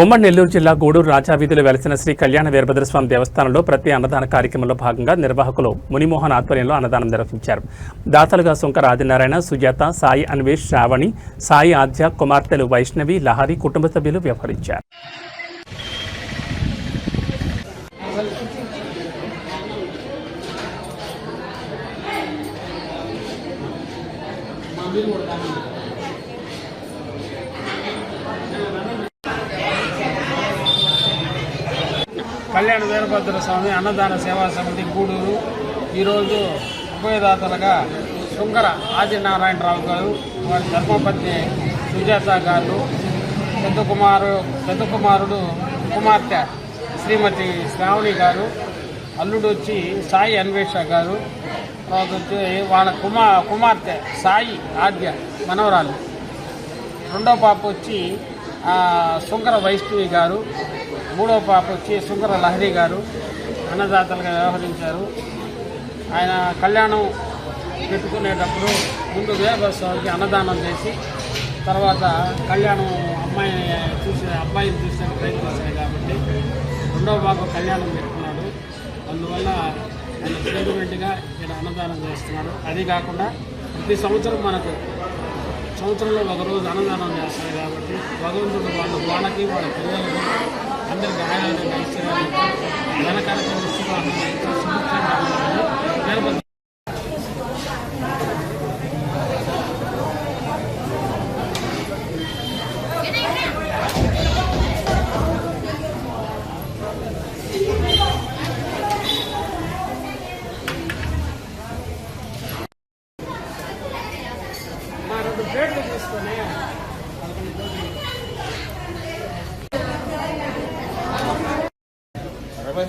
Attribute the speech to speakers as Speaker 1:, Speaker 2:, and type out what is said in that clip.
Speaker 1: ఉమ్మడి నెల్లూరు జిల్లా గూడూరు రాజావీధిలో వెలసిన శ్రీ కళ్యాణ వీరభద్రస్వామి దేవస్థానంలో ప్రతి అన్నదాన కార్యక్రమంలో భాగంగా నిర్వాహకులు మునిమోహన్ ఆధ్వర్యంలో అన్నదానం నిర్వహించారు. దాతలుగా సుంకర ఆదినారాయణ సుజాత సాయి అన్వేష్ శ్రావణి సాయి ఆద్య కుమార్తెలు వైష్ణవి లహరి కుటుంబ సభ్యులు వ్యవహరించారు.
Speaker 2: కళ్యాణ వీరభద్ర స్వామి అన్నదాన సేవా సమితి గూడూరు. ఈరోజు ఉభయదాతలుగా శృంగర ఆదినారాయణరావు గారు వారి ధర్మపత్ని సుజాత గారు పెద్ద కుమారు పెద్ద కుమారుడు కుమార్తె శ్రీమతి శ్రావణి గారు అల్లుడు వచ్చి సాయి అన్వేష గారు తర్వాత వచ్చి వాళ్ళ కుమా కుమార్తె సాయి ఆద్య మనవరాలు. రెండో పాప వచ్చి ఆ, శుంకర వైష్ణవి గారు మూడో పాప వచ్చి శుంకర లహరి గారు అన్నదాతలుగా వ్యవహరించారు. ఆయన కళ్యాణం పెట్టుకునేటప్పుడు ముందు వీరభద్రస్వామికి అన్నదానం చేసి తర్వాత కళ్యాణం అమ్మాయిని చూసి అబ్బాయిని చూసే ప్రయత్నించాయి కాబట్టి రెండో భాగం కళ్యాణం పెట్టుకున్నాడు. అందువల్ల ఆయన సెంటిమెంట్గా ఇక్కడ అన్నదానం చేస్తున్నాడు అది కాకుండా ప్రతి సంవత్సరం మనకు సంవత్సరంలో ఒకరోజు అన్నదానం చేస్తారు కాబట్టి భగవంతుడు వాళ్ళ వాళ్ళకి వాళ్ళ పిల్లలకి అందరికీ ఆయన ఐశ్వర్యాలు ధనకరక సుభిక్షంగా సపరేట్గా తీసుకొని అరవై